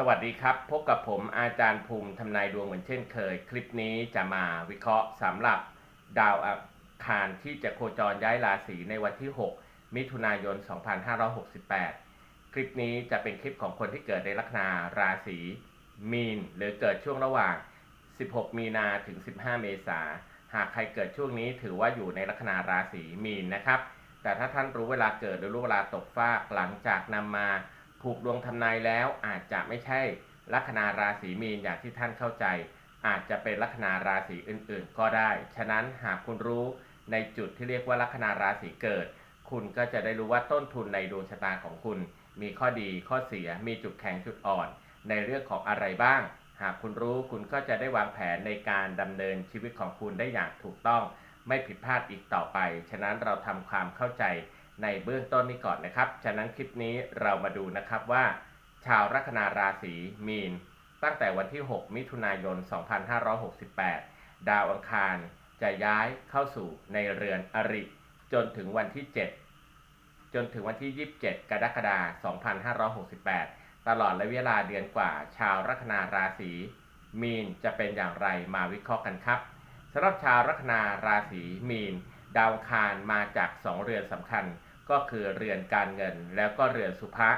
สวัสดีครับ พบกับผมอาจารย์ภูมิทำนายดวงเหมือนเช่นเคย คลิปนี้จะมาวิเคราะห์สำหรับดาวอัคารที่จะโคจรย้ายราศีในวันที่ 6 มิถุนายน 2568 คลิปนี้จะเป็นคลิปของคนที่เกิดในลัคนาราศีมีน หรือเกิดช่วงระหว่าง 16 มีนาถึง 15 เมษาหากใครเกิดช่วงนี้ถือว่าอยู่ในลัคนาราศีมีนนะครับ แต่ถ้าท่านรู้เวลาเกิดหรือรู้เวลาตกฟากหลังจากนำมา ผูกดวงทำนายแล้วอาจจะไม่ใช่ลัคนาราศีมีนอย่างที่ท่านเข้าใจ อาจจะเป็นลัคนาราศีอื่นๆ ก็ได้ ฉะนั้นหากคุณรู้ในจุดที่เรียกว่าลัคนาราศีเกิด คุณก็จะได้รู้ว่าต้นทุนในดวงชะตาของคุณ มีข้อดีข้อเสียมีจุดแข็งจุดอ่อน ในเรื่องของอะไรบ้าง หากคุณรู้คุณก็จะได้วางแผนในการดำเนินชีวิตของคุณได้อย่างถูกต้อง ไม่ผิดพลาดอีกต่อไป ฉะนั้นเราทำความเข้าใจ ในเบื้องต้นนี้ก่อนนะครับ ฉะนั้นคลิปนี้เรามาดูนะครับว่า ชาวลัคนาราศีมีน ตั้งแต่วันที่ 6 มิถุนายน 2568 ดาวอังคารจะย้ายเข้าสู่ในเรือนอริ จนถึงวันที่ 7 จนถึงวันที่ 27 กรกฎาคม 2568 ตลอดระยะเวลาเดือนกว่า ชาวลัคนาราศีมีนจะเป็นอย่างไรมาวิเคราะห์กันครับสำหรับชาวลัคนาราศีมีน ดาวอังคารมาจาก 2 เรือนสำคัญ ก็คือเรือนการเงินแล้วก็เรือนสุภะ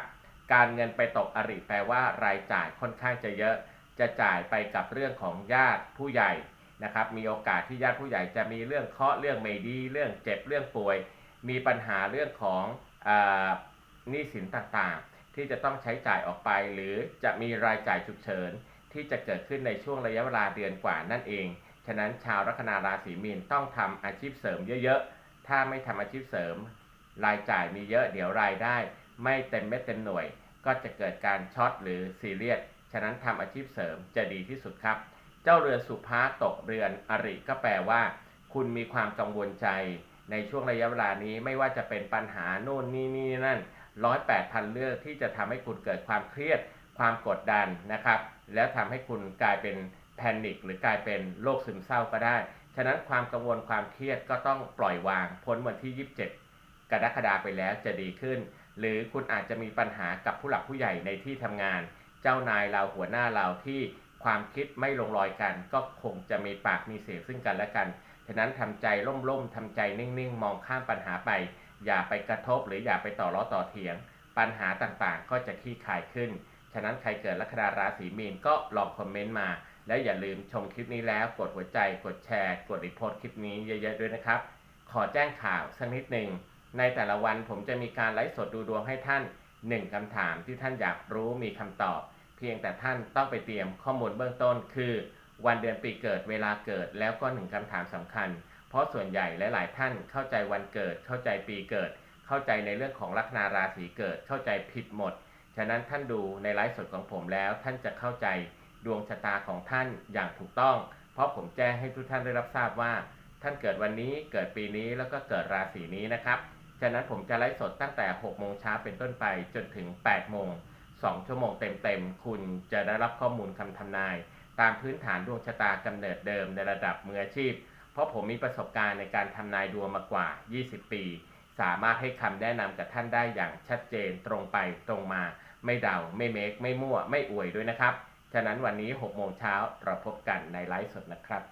การเงินไปตกอริแปลว่ารายจ่ายค่อนข้างจะเยอะ จะจ่ายไปกับเรื่องของญาติผู้ใหญ่นะครับ มีโอกาสที่ญาติผู้ใหญ่จะมีเรื่องเคาะเรื่องไม่ดี เรื่องเจ็บเรื่องป่วย มีปัญหาเรื่องของหนี้สินต่างๆ ที่จะต้องใช้จ่ายออกไป หรือจะมีรายจ่ายฉุกเฉินที่จะเกิดขึ้นในช่วงระยะเวลาเดือนกว่านั่นเอง ฉะนั้นชาวลัคนาราศีมีนต้องทำอาชีพเสริมเยอะๆ ถ้าไม่ทำอาชีพเสริม รายจ่ายมีเยอะเดี๋ยวรายได้ ไม่เต็มเม็ดเต็มหน่วย ก็จะเกิดการช็อตหรือซีเรียสฉะนั้นทำอาชีพเสริมจะดีที่สุดครับ เจ้าเรือนสุภาตกเรือนอริก็แปลว่า คุณมีความกังวลใจ ในช่วงระยะเวลานี้ไม่ว่าจะเป็นปัญหาโน่นนี่นี่นั่นร้อยแปดพันเรื่องที่จะทำให้คุณเกิดความเครียด ความกดดันนะครับ แล้วทำให้คุณกลายเป็นแพนิคหรือกลายเป็นโรคซึมเศร้าก็ได้ ฉะนั้นความกังวลความเครียดก็ต้องปล่อยวางพ้นวันที่ 27 กรกฎาไปแล้วจะดีขึ้น หรือคุณอาจจะมีปัญหากับผู้หลักผู้ใหญ่ในที่ทำงาน เจ้านายเราหัวหน้าเราที่ความคิดไม่ลงรอยกัน ก็คงจะมีปากมีเสียงซึ่งกันและกันฉะนั้นทำใจล่มๆทำใจนิ่งๆ มองข้ามปัญหาไป อย่าไปกระทบหรืออย่าไปต่อล้อต่อเถียง ปัญหาต่างๆ ก็จะคลี่คลายขึ้น ฉะนั้นใครเกิดลัคนาราศีมีนก็ลองคอมเมนต์มา แล้วอย่าลืมชมคลิปนี้แล้ว กดหัวใจ กดแชร์ กดรีโพสต์คลิปนี้เยอะๆด้วยนะครับ ขอแจ้งข่าวสักนิดหนึ่ง ในแต่ละวันผมจะมีการไลฟ์สดดูดวงให้ท่าน 1คำถามที่ท่านอยากรู้มีคำตอบ เพียงแต่ท่านต้องไปเตรียมข้อมูลเบื้องต้น คือวันเดือนปีเกิดเวลาเกิดแล้วก็หนึ่งคำถามสำคัญ เพราะส่วนใหญ่หลาย ๆ ท่านเข้าใจวันเกิด เข้าใจปีเกิด เข้าใจในเรื่องของลัคนาราศีเกิดเข้าใจผิดหมด ฉะนั้นท่านดูในไลฟ์สดของผมแล้วท่านจะเข้าใจดวงชะตาของท่านอย่างถูกต้อง เพราะผมแจ้งให้ทุกท่านได้รับทราบว่า ท่านเกิดวันนี้เกิดปีนี้แล้วก็เกิดราศีนี้นะครับ ฉะนั้นผมจะไลฟ์สดตั้งแต่ 6 โมงเช้าเป็นต้นไปจนถึง 8 โมง 2 ชั่วโมงเต็มๆ คุณจะได้รับข้อมูลคำทำนาย ตามพื้นฐานดวงชะตากำเนิดเดิมในระดับมืออาชีพ เพราะผมมีประสบการณ์ในการทำนายดวงมากว่า 20 ปี สามารถให้คำแนะนำกับท่านได้อย่างชัดเจนตรงไปตรงมา ไม่เดา ไม่เมค ไม่มั่ว ไม่อวยด้วยนะครับ ฉะนั้นวันนี้ 6 โมงเช้าเราพบกันในไลฟ์สดนะครับ